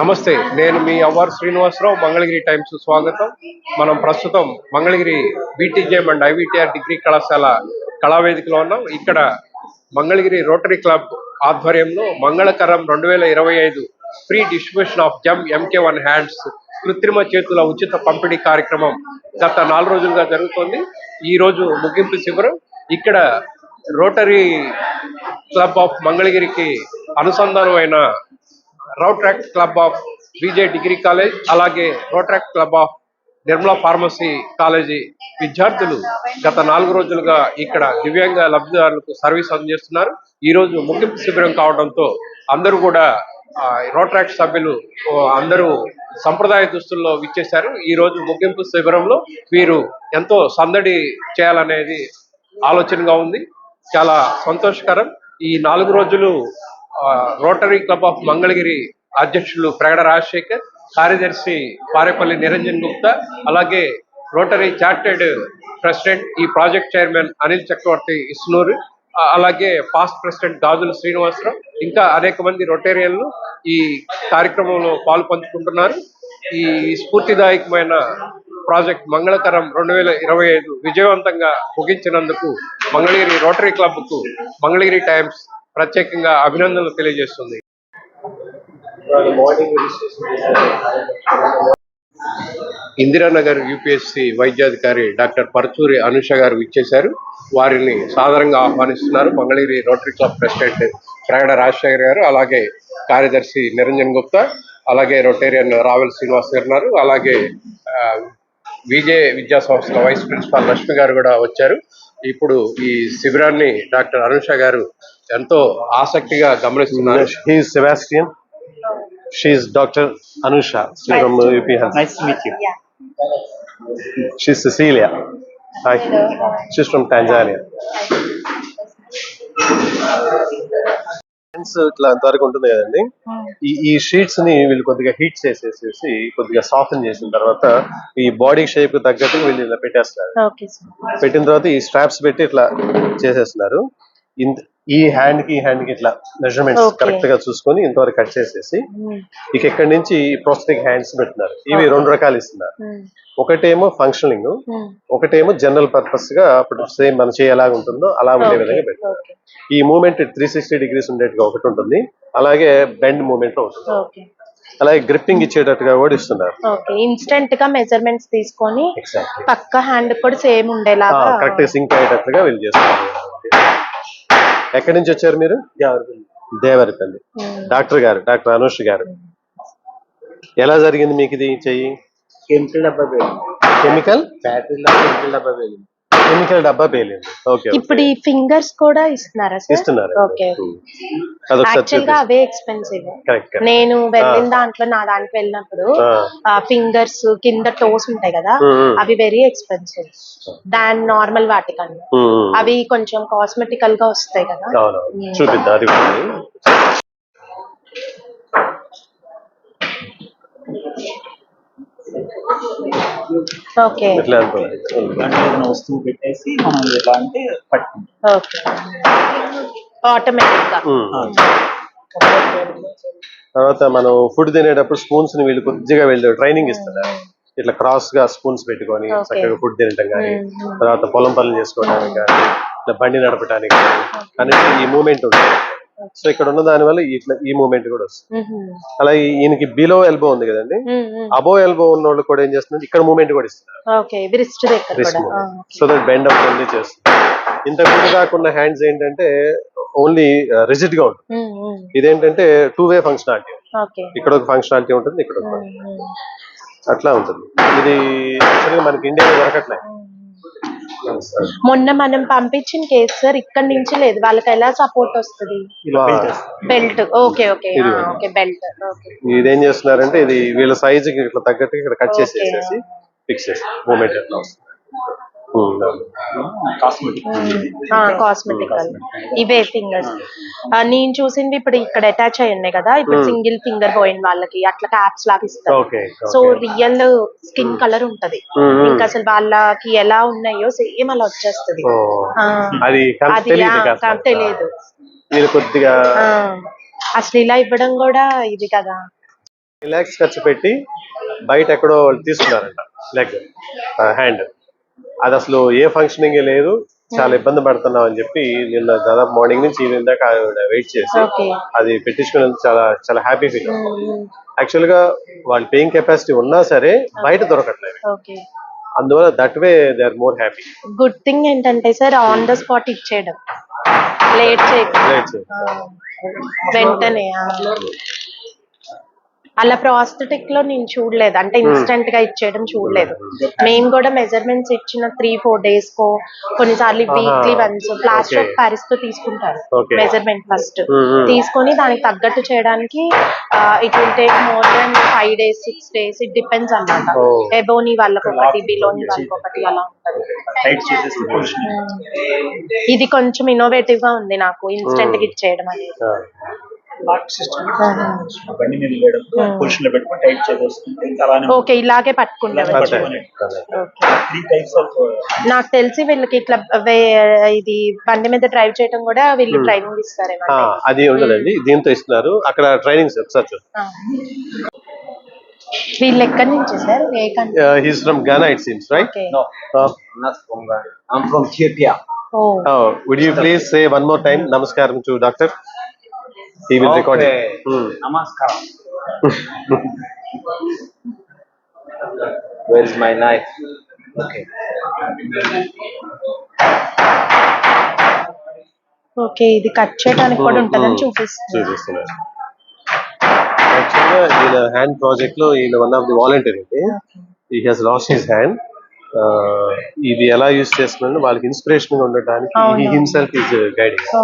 నమస్తే నేను మీ అవ్వారు శ్రీనివాసరావు మంగళగిరి టైమ్స్ స్వాగతం. మనం ప్రస్తుతం Mangalagiri BTJM and IVTR degree కళాశాల కళావేదికలో ఉన్నాం. ఇక్కడ మంగళగిరి రోటరీ క్లబ్ ఆధ్వర్యంలో మంగళకరం రెండు వేల ఇరవై ఐదు ఫ్రీ డిస్ట్రిబ్యూషన్ ఆఫ్ జమ్ ఎంకే వన్ హ్యాండ్స్ కృత్రిమ చేతుల ఉచిత పంపిణీ కార్యక్రమం గత నాలుగు రోజులుగా జరుగుతోంది. ఈ రోజు ముగింపు శిబిరం. ఇక్కడ రోటరీ క్లబ్ ఆఫ్ మంగళగిరికి అనుసంధానమైన Rotaract club of Vijay degree college అలాగే Rotaract club of Nirmala pharmacy college విద్యార్థులు గత నాలుగు రోజులుగా ఇక్కడ దివ్యాంగ లబ్ధిదారులకు సర్వీస్ అందజేస్తున్నారు ఈ రోజు ముగింపు శిబిరం కావడంతో అందరూ కూడా రోట్రాక్ట్ సభ్యులు అందరూ సంప్రదాయ దుస్తుల్లో విచ్చేశారు. ఈ రోజు ముగింపు శిబిరంలో వీరు ఎంతో సందడి చేయాలనేది ఆలోచనగా ఉంది. చాలా సంతోషకరం. ఈ నాలుగు రోజులు రోటరీ క్లబ్ ఆఫ్ మంగళగిరి అధ్యక్షులు ప్రగడ రాజశేఖర్ కార్యదర్శి పారేపల్లి నిరంజన్ గుప్తా అలాగే రోటరీ చార్టెడ్ ప్రెసిడెంట్ ఈ ప్రాజెక్ట్ చైర్మన్ అనిల్ చక్రవర్తి ఇస్నూరు అలాగే పాస్ట్ ప్రెసిడెంట్ గాజుల శ్రీనివాసరావు ఇంకా అనేక మంది రొటేరియన్లు ఈ కార్యక్రమంలో పాలు పంచుకుంటున్నారు ఈ స్ఫూర్తిదాయకమైన ప్రాజెక్ట్ మంగళకరం రెండు వేల ఇరవై ఐదు విజయవంతంగా ముగించినందుకు మంగళగిరి రోటరీ క్లబ్కు మంగళగిరి టైమ్స్ ప్రత్యేకంగా అభినందనలు తెలియజేస్తుంది. ఇందిరానగర్ యూపీఎస్సి వైద్యాధికారి డాక్టర్ పరచూరి అనుష గారు ఇచ్చేశారు వారిని సాధారణంగా ఆహ్వానిస్తున్నారు Mangalagiri rotary club president Pragada Rajasekhar garu అలాగే కార్యదర్శి నిరంజన్ గుప్తా అలాగే రొటేరియన్ రావెల్ శ్రీనివాస్ గారు ఉన్నారు. అలాగే విజే విజయ విద్యా సంస్థల వైస్ ప్రిన్సిపాల్ లక్ష్మి గారు కూడా వచ్చారు. ఇప్పుడు ఈ శిబిరాన్ని డాక్టర్ అనుష గారు ఎంతో ఆసక్తిగా గమనిస్తున్నారు Health. Nice to meet you. She's Cecilia. Hi. She's from Tanzania. Friends, ఇట్లా అంతవరకు ఉంటుంది కదండి ఈ ఈ షీట్స్ని వీళ్ళు కొద్దిగా హీట్ చేసేసేసి కొద్దిగా సాఫ్ట్ చేసిన తర్వాత ఈ బాడీ షేప్ తగ్గట్టు వీళ్ళు ఇలా పెట్టేస్తారు ఓకే సార్ పెట్టిన తర్వాత ఈ స్ట్రాప్స్ పెట్టి ఇట్లా చేసేస్తున్నారు ఈ హ్యాండ్కి హ్యాండ్కి ఇట్లా మెజర్మెంట్స్. కరెక్ట్గా చూసుకొని ఇంతవరకు కట్ చేసేసి ఇక ఇక్కడి నుంచి ప్రోస్థెటిక్ హ్యాండ్స్ పెడుతున్నారు ఇవి రెండు రకాలు ఇస్తున్నారు. ఒకటేమో ఫంక్షనింగ్ ఒకటేమో జనరల్ పర్పస్గా అప్పుడు సేమ్ మన చేయి ఎలాగ ఉంటుందో అలా ఉండే విధంగా పెట్టారు ఈ మూమెంట్ త్రీ సిక్స్టీ డిగ్రీస్ ఉండేట్టుగా ఒకటి ఉంటుంది. అలాగే బెండ్ మూమెంట్ ఉంటుంది. ఓకే అలాగే గ్రిప్పింగ్ ఇచ్చేటట్టుగా కూడా ఇస్తున్నారు. ఇన్స్టెంట్గా మెజర్మెంట్స్ తీసుకొని పక్క హ్యాండ్ కూడా సేమ్ ఉండేలాగా కరెక్ట్ సింక్ అయ్యేటట్లుగా వీళ్ళు చేస్తున్నారు. ఎక్కడి నుంచి వచ్చారు మీరు? Devarapalli. Doctor garu doctor Anush garu. ఎలా జరిగింది మీకు ఇది చెయ్యి? కెమికల్ డబ్బా కెమికల్? బ్యాటరీలో కెమికల్ డబ్బా పేలింది. కెమికల్ డబ్బా పేలింది. ఓకే ఇప్పుడు ఈ ఫింగర్స్ కూడా ఇస్తున్నారా సార్? ఇస్తున్నారు ఓకే. యాక్చువల్గా అవే ఎక్స్పెన్సివ్ కరెక్ట్ నేను వెళ్ళిన దాంట్లో నా దాంట్లో వెళ్ళినప్పుడు ఆ ఫింగర్స్ కింద టోస్ ఉంటాయి కదా Hmm. అవి వెరీ ఎక్స్పెన్సివ్ దాని నార్మల్ వాటికన్నా. అవి కొంచెం కాస్మెటికల్గా వస్తాయి కదా. చూపిద్దాం అది కూడా ఓకే. ఇట్లా అనుకోండి అంటే ఏదైనా వస్తువు పెట్టేసి మనం ఎలా అంటే పట్టుకుంటాం. ఓకే. ఆటోమేటిక్గా. ఉమ్. తర్వాత మనం ఫుడ్ తినేటప్పుడు స్పూన్స్ని వీళ్ళు కొద్దిగా వీళ్ళు ట్రైనింగ్ ఇస్తున్నారు ఇట్లా క్రాస్గా స్పూన్స్ పెట్టుకొని. చక్కగా ఫుడ్ తినటం కానీ. తర్వాత పొలం పనులు చేసుకోవడానికి కానీ ఇట్లా బండి నడపడానికి కానీ ఈ మూమెంట్ ఉంటుంది. సో ఇక్కడ ఉన్న దాని వల్ల ఇట్లా ఈ మూమెంట్ కూడా వస్తుంది. అలాగే ఈయనకి బిలో ఎల్బో ఉంది కదండి. అబో ఎల్బో ఉన్న వాళ్ళు కూడా ఏం చేస్తున్నారు? ఇక్కడ మూమెంట్ కూడా ఇస్తున్నారు. సో దట్ బెండ్ అవుతుంది చేస్తుంది. ఇంత ముందు కాకుండా హ్యాండ్స్ ఏంటంటే ఓన్లీ రిజిడ్గా ఉంటుంది. ఇదేంటంటే టూ వే ఫంక్షనాలిటీ ఇక్కడ ఒక ఫంక్షనాలిటీ ఉంటుంది ఇక్కడ ఒక. అట్లా ఉంటుంది. ఇది యాక్చువల్గా మనకి ఇండియాలో దొరకట్లేదు. మొన్న మనం పంపించిన కేసు సార్ ఇక్కడ నుంచి లేదు వాళ్ళకి ఎలా సపోర్ట్ వస్తుంది బెల్ట్ ఓకే ఓకే ఇది. ఓకే బెల్ట్ ఇదేం చేస్తున్నారంటే ఇది వీళ్ళ సైజుకి ఇట్లా తగ్గట్టు ఇక్కడ కట్. చేసేసేసి ఫిక్స్ చేసి మూమెంట్ ఎట్లా వస్తుంది. కాస్మెటిక్ కాస్మెటికల్ ఇవే ఫింగర్స్ నేను చూసింది ఇప్పుడు ఇక్కడ అటాచ్ అయి ఉన్నాయి కదా. ఇప్పుడు. సింగిల్ ఫింగర్ పోయిన వాళ్ళకి అట్లా క్యాప్స్ లాగా ఇస్తారు. సో రియల్ స్కిన్ కలర్ ఉంటది. Hmm. ఇంకా అసలు వాళ్ళకి ఎలా ఉన్నాయో సేమ్ అలా వచ్చేస్తుంది. ఆ, అది తెలియదు కొద్దిగా ఆ, అసలు ఇలా ఇవ్వడం కూడా ఇది కదా. రిలాక్స్ ఖర్చు పెట్టి బయట ఎక్కడో వాళ్ళు తీసుకున్నారంట. లెగ్ హ్యాండ్ అది అసలు ఏ ఫంక్షనింగ్ లేదు. చాలా ఇబ్బంది పడుతున్నాం అని చెప్పి నిన్న దాదాపు మార్నింగ్ నుంచి ఈవినింగ్ దాకా వెయిట్ చేసి అది పెట్టించుకున్నందుకు చాలా చాలా హ్యాపీ ఫీల్ యాక్చువల్గా వాళ్ళ పేయింగ్ కెపాసిటీ ఉన్నా సరే బయట దొరకట్లేదు. అందువల్ల that way they are more happy good thing ఏంటంటే సార్ ఆన్ ద స్పాట్ ఇచ్చేయడం. లేట్ చేయకుండా ఆ, వెంటనే. అలా ప్రాస్థెటిక్లో నేను చూడలేదు. అంటే ఇన్స్టెంట్గా ఇచ్చేయడం చూడలేదు. మేము కూడా మెజర్మెంట్స్ ఇచ్చిన త్రీ ఫోర్ డేస్ కో కొన్నిసార్లు. Weekly once plaster of. ప్యారిస్తో తీసుకుంటారు. Measurement first Mhm. తీసుకొని దానికి తగ్గట్టు చేయడానికి it will take more then five days six days it depends అన్నమాట. Oh. ఎబోని వాళ్ళకి ఒకటి బిలోని వాళ్ళకి ఒకటి అలా ఉంటుంది. ఇది కొంచెం ఇన్నోవేటివ్గా ఉంది నాకు ఇన్స్టెంట్గా ఇచ్చేయడం అనేది. లాక్ సిస్టమ్ బండి మీద వేయడం. పొజిషన్లో పెట్టుకొని టైట్ చేసేసుకుంటే ఇంకా అలానే ఓకే ఇలాగే త్రీ టైప్స్ ఆఫ్ నాకు తెలిసి వీళ్ళకి ఇట్లా వే- ఇది బండి మీద డ్రైవ్ చేయడం కూడా వీళ్ళు ట్రైనింగ్ ఇస్తారేమో ఆ, అది ఉండదండి. దీంతో ఇస్తున్నారు. అక్కడ ట్రైనింగ్స్ ఒకసారి ఆ. వీళ్ళు ఎక్కడి నుంచి సార్? ఏ country he's from Ghana it seems right okay. Not from Ghana. I'm from Ethiopia. ఓ. సే వన్ మోర్ టైం నమస్కారం to doctor he will record Okay. Namaskaram. Where is my knife? Okay. Okay ఇది cut చేయడానికి కూడా ఉంటుందని చూపిస్తుంది చూపిస్తున్నారు యాక్చువల్గా ఈయన హ్యాండ్ ప్రాజెక్ట్లో ఈయన వన్ ఆఫ్ ది వాలంటీర్ అండి ఈ హాస్ లాస్ట్ హిస్ హ్యాండ్ ఇది ఎలా యూస్ చేస్తున్నాడు వాళ్ళకి ఇన్స్పిరేషన్గా ఉండటానికి. హిమ్సెల్ఫ్ ఈజ్ గైడింగ్ ఓ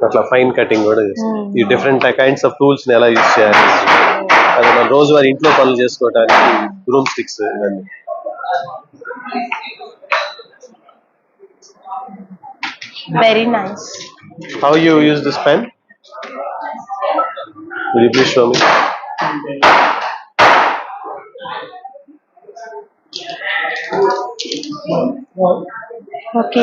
అట్లా ఫైన్ కటింగ్ కూడా చేస్తారు Hmm. ఈ డిఫరెంట్ కైండ్స్ ఆఫ్ టూల్స్ని ఎలా యూస్ చేయాలి? అది మన రోజువారీ ఇంట్లో పనులు చేసుకోవడానికి రూమ్ స్టిక్స్ ఇవన్నీ very nice how you use this pen will you please show me okay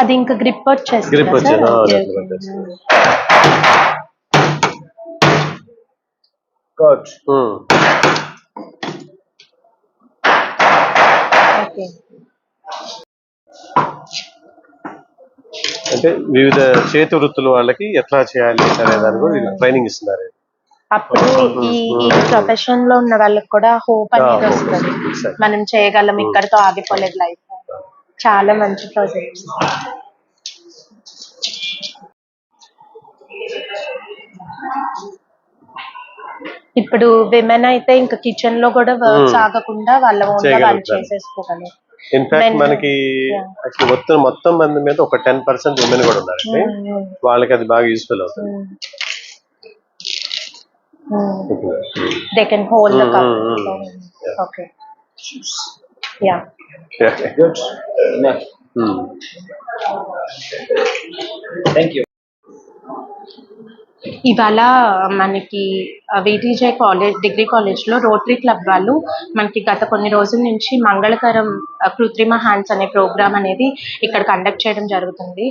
అది ఇంకా గ్రిప్ వచ్చేది. Good. ఓకే అంటే వివిధ చేతి వృత్తుల వాళ్ళకి ఎట్లా చేయాలి అనే దాని కూడా ట్రైనింగ్ ఇస్తున్నారు? అప్పుడు ఈ ఈ ప్రొఫెషన్లో ఉన్న వాళ్ళకి కూడా హోప్ అనేది వస్తుంది. మనం చేయగలం ఇక్కడతో ఆగిపోలేదు లైఫ్ చాలా మంచి ప్రాజెక్ట్స్ ఇప్పుడు విమెన్ అయితే ఇంకా కిచెన్లో కూడా వర్క్స్ Hmm. ఆగకుండా వాళ్ళ ఓన్గా వాళ్ళు. చేసేసుకోగలరు. ఇన్ఫాక్ట్ మనకి మొత్తం మొత్తం మంది మీద ఒక టెన్ పర్సెంట్ ఉమెన్ కూడా ఉన్నారండి. వాళ్ళకి అది బాగా యూస్ఫుల్ అవుతుంది. Mm. They can hold the cup. Mm. mm, mm. Okay. Yeah. Okay. Good. Mm. Thank you. ఇవాళ మనకి విటిజే కాలేజ్ డిగ్రీ కాలేజ్లో రోటరీ క్లబ్ వాళ్ళు మనకి గత కొన్ని రోజుల నుంచి మంగళకరం కృత్రిమ హ్యాండ్స్ అనే ప్రోగ్రామ్ అనేది ఇక్కడ కండక్ట్ చేయడం జరుగుతుంది.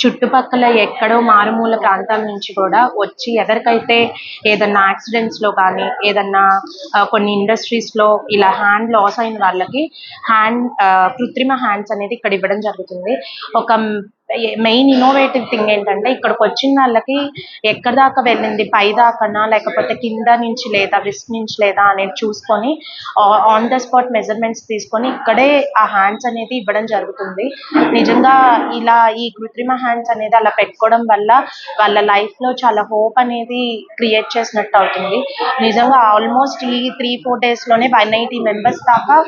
చుట్టుపక్కల ఎక్కడో మారుమూల ప్రాంతాల నుంచి కూడా వచ్చి ఎవరికైతే ఏదన్నా యాక్సిడెంట్స్లో కానీ ఏదన్నా కొన్ని ఇండస్ట్రీస్లో ఇలా హ్యాండ్ లాస్ అయిన వాళ్ళకి హ్యాండ్ కృత్రిమ హ్యాండ్స్ అనేది ఇక్కడ ఇవ్వడం జరుగుతుంది. ఒక మెయిన్ ఇన్నోవేటివ్ థింగ్ ఏంటంటే ఇక్కడికి వచ్చిన వాళ్ళకి ఎక్కడి దాకా వెళ్ళింది? పై దాకానా? లేకపోతే కింద నుంచి లేదా విస్ నుంచి లేదా అనేది చూసుకొని ఆన్ ద స్పాట్ మెజర్మెంట్స్ తీసుకొని ఇక్కడే ఆ హ్యాండ్స్ అనేది ఇవ్వడం జరుగుతుంది. నిజంగా ఇలా ఈ కృత్రిమ హ్యాండ్స్ అనేది అలా పెట్టుకోవడం వల్ల వాళ్ళ లైఫ్లో చాలా హోప్ అనేది క్రియేట్ చేసినట్టు అవుతుంది. నిజంగా ఆల్మోస్ట్ ఈ త్రీ ఫోర్ డేస్లోనే వన్ ఎయిటీ మెంబర్స్ దాకా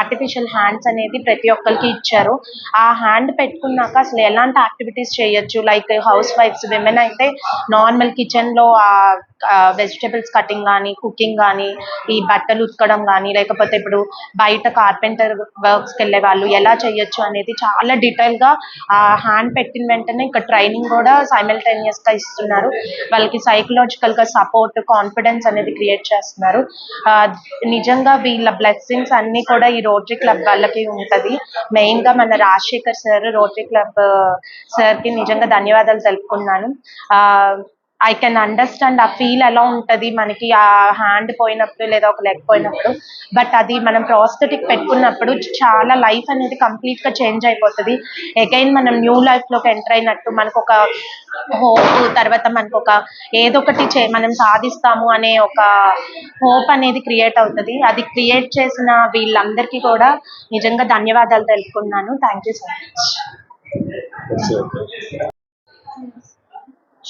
ఆర్టిఫిషియల్ హ్యాండ్స్ అనేది ప్రతి ఒక్కరికి ఇచ్చారు. ఆ హ్యాండ్ పెట్టుకున్నాక అసలు ఎలా ఎలాంటి యాక్టివిటీస్ చేయొచ్చు? లైక్ హౌస్ వైఫ్స్ విమెన్ అయితే నార్మల్ కిచెన్లో ఆ వెజిటబుల్స్ కటింగ్ కానీ కుకింగ్ కానీ ఈ బట్టలు ఉతకడం కానీ లేకపోతే ఇప్పుడు బయట కార్పెంటర్ వర్క్స్కి వెళ్ళే వాళ్ళు ఎలా చేయొచ్చు అనేది చాలా డీటెయిల్గా ఆ హ్యాండ్ పెట్టిన వెంటనే ఇక్కడ ట్రైనింగ్ కూడా సైమల్టేనియస్గా ఇస్తున్నారు. వాళ్ళకి సైకలాజికల్గా సపోర్ట్ కాన్ఫిడెన్స్ అనేది క్రియేట్ చేస్తున్నారు. నిజంగా వీళ్ళ బ్లెస్సింగ్స్ అన్ని కూడా ఈ రోటరీ క్లబ్ వాళ్ళకి ఉంటది. మెయిన్గా మన రాజశేఖర్ సార్ రోటరీ క్లబ్ సార్కి నిజంగా ధన్యవాదాలు తెలుపుకున్నాను. ఆ ఐ కెన్ అండర్స్టాండ్ ఆ ఫీల్ ఎలా ఉంటది మనకి ఆ హ్యాండ్ పోయినప్పుడు లేదా ఒక లెగ్ పోయినప్పుడు. బట్ అది మనం ప్రాస్థెటిక్ పెట్టుకున్నప్పుడు చాలా లైఫ్ అనేది కంప్లీట్గా చేంజ్ అయిపోతుంది. అగైన్ మనం న్యూ లైఫ్లోకి ఎంటర్ అయినట్టు మనకు ఒక హోప్ తర్వాత మనకు ఒక ఏదో ఒకటి చే మనం సాధిస్తాము అనే ఒక హోప్ అనేది క్రియేట్ అవుతుంది. అది క్రియేట్ చేసిన వీళ్ళందరికీ కూడా నిజంగా ధన్యవాదాలు తెలుపుకున్నాను. Thank you so much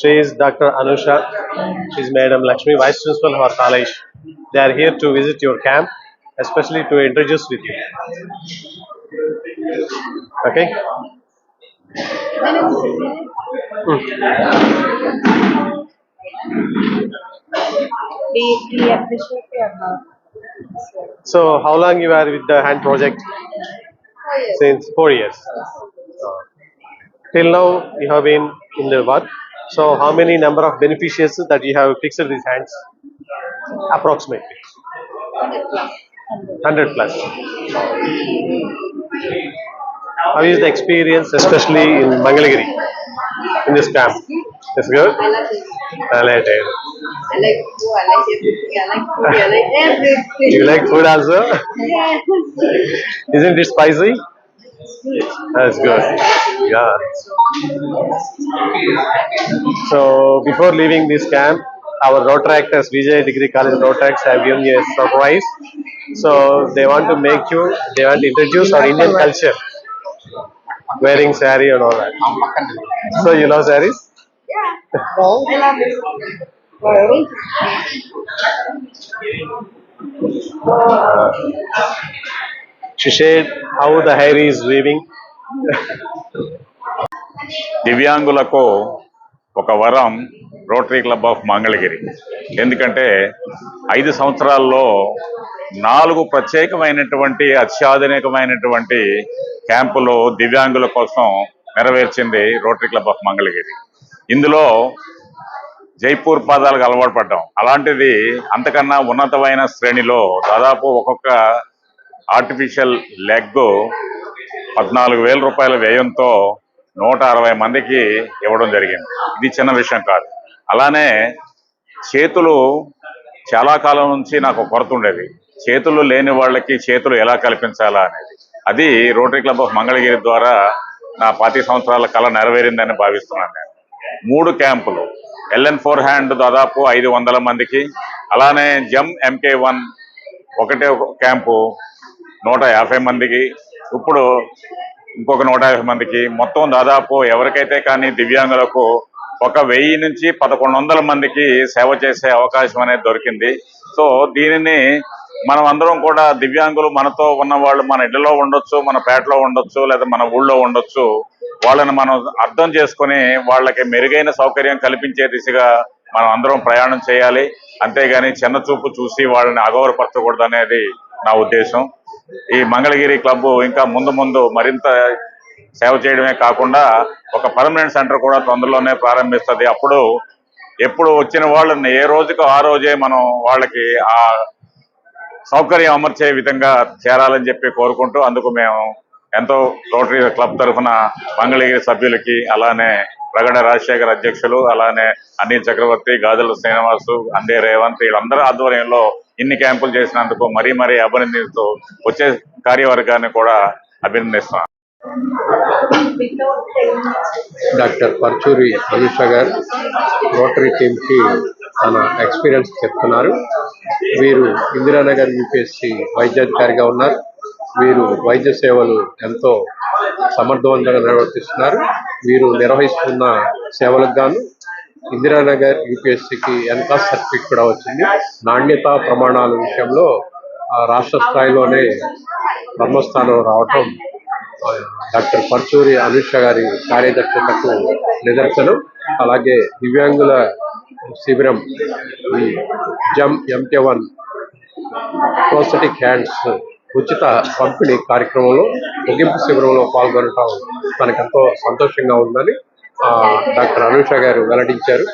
She is Dr. Anusha. She is Madam Lakshmi, Vice Principal of our college. They are here to visit your camp, especially to introduce with you. Okay? So, how long you are with the hand project? Since four years. Till now, you have been in the work. So, how many number of beneficiaries that you have fixed these hands? Approximately. 100 plus. How is the experience, especially in Mangalagiri, in this camp? It's good? I love it. I like it. I like food. I like everything. I like food. I like everything. You like food also? Yes. Isn't it spicy? That's good. Yeah. So before leaving this camp, our Rotaractors, Vijay Degree College Rotaracts have given you a surprise. So they want to make you, they want to introduce our Indian culture. Wearing sari and all that. So you love saris? Yeah. Uh, I love it. Very. She shared how the hair is weaving దివ్యాంగులకు ఒక వరం rotary club of Mangalagiri ఎందుకంటే ఐదు సంవత్సరాల్లో నాలుగు ప్రత్యేకమైనటువంటి అత్యాధునికమైనటువంటి క్యాంపులు దివ్యాంగుల కోసం నెరవేర్చింది రోటరీ క్లబ్ ఆఫ్ మంగళగిరి ఇందులో జైపూర్ పాదాలకు అలవాటు పడ్డాం. అలాంటిది అంతకన్నా ఉన్నతమైన శ్రేణిలో దాదాపు ఒక్కొక్క ఆర్టిఫిషియల్ లెగ్ పద్నాలుగు వేల రూపాయల వ్యయంతో నూట అరవై మందికి ఇవ్వడం జరిగింది. ఇది చిన్న విషయం కాదు. అలానే చేతులు చాలా కాలం నుంచి నాకు కొరత ఉండేది. చేతులు లేని వాళ్ళకి చేతులు ఎలా కల్పించాలా అనేది. అది రోటరీ క్లబ్ ఆఫ్ మంగళగిరి ద్వారా నా పాతి సంవత్సరాల కళ నెరవేరిందని భావిస్తున్నాను నేను. మూడు క్యాంపులు. ఎల్ఎన్ ఫోర్ హ్యాండ్ దాదాపు ఐదు వందల మందికి. అలానే జమ్ ఎంకే వన్ ఒకటే ఒక క్యాంపు. నూట యాభై మందికి ఇప్పుడు ఇంకొక నూట యాభై మందికి మొత్తం దాదాపు ఎవరికైతే కానీ దివ్యాంగులకు ఒక వెయ్యి నుంచి పదకొండు వందల మందికి సేవ చేసే అవకాశం అనేది దొరికింది. సో దీనిని మనం అందరం కూడా దివ్యాంగులు మనతో ఉన్న వాళ్ళు మన ఇళ్ళలో ఉండొచ్చు మన పేటలో ఉండొచ్చు లేదా మన ఊళ్ళో ఉండొచ్చు వాళ్ళని మనం అర్థం చేసుకొని వాళ్ళకి మెరుగైన సౌకర్యం కల్పించే దిశగా మనం అందరం ప్రయాణం చేయాలి. అంతేగాని చిన్న చూపు చూసి వాళ్ళని అగౌరపరచకూడదు అనేది నా ఉద్దేశం. ఈ మంగళగిరి క్లబ్ ఇంకా ముందు ముందు మరింత సేవ చేయడమే కాకుండా ఒక పర్మనెంట్ సెంటర్ కూడా తొందరలోనే ప్రారంభిస్తుంది. అప్పుడు ఎప్పుడు వచ్చిన వాళ్ళని ఏ రోజుకు ఆ రోజే మనం వాళ్ళకి ఆ సౌకర్యం అమర్చే విధంగా చేరాలని చెప్పి కోరుకుంటూ అందుకు మేము ఎంతో రోటరీ క్లబ్ తరఫున మంగళగిరి సభ్యులకి అలానే రగడ రాజశేఖర్ అధ్యక్షులు అలానే అనిల్ చక్రవర్తి గాజుల శ్రీనివాసు అందే రేవంత్ వీళ్ళందరూ ఆధ్వర్యంలో ఇన్ని క్యాంపులు చేసినందుకు మరీ మరీ అభినందిస్తూ వచ్చే కార్యవర్గాన్ని కూడా అభినందిస్తున్నాను. డాక్టర్ పర్చూరి అనుష గారు రోటరీ టీంకి తన ఎక్స్పీరియన్స్ చెప్తున్నారు. వీరు ఇందిరానగర్ యూపీఎస్సి వైద్యాధికారిగా ఉన్నారు. వీరు వైద్య సేవలు ఎంతో సమర్థవంతంగా నిర్వర్తిస్తున్నారు. మీరు నిర్వహిస్తున్న సేవలకు గాను ఇందిరానగర్ యూపీఎస్సికి ఎంత సర్టిఫికేట్ కూడా వచ్చింది. నాణ్యతా ప్రమాణాల విషయంలో ఆ, రాష్ట్ర స్థాయిలోనే బ్రహ్మస్థానం రావటం డాక్టర్ పర్చూరి అనుష గారి కార్యదక్షతకు నిదర్శనం. అలాగే దివ్యాంగుల శిబిరం జమ్ ఎంకే వన్ ప్రోస్థెటిక్ హ్యాండ్స్ ఉచిత పంపిణీ కార్యక్రమంలో ముగింపు శిబిరంలో పాల్గొనటం తనకెంతో సంతోషంగా ఉందని ఆ, డాక్టర్ అనుష గారు వెల్లడించారు.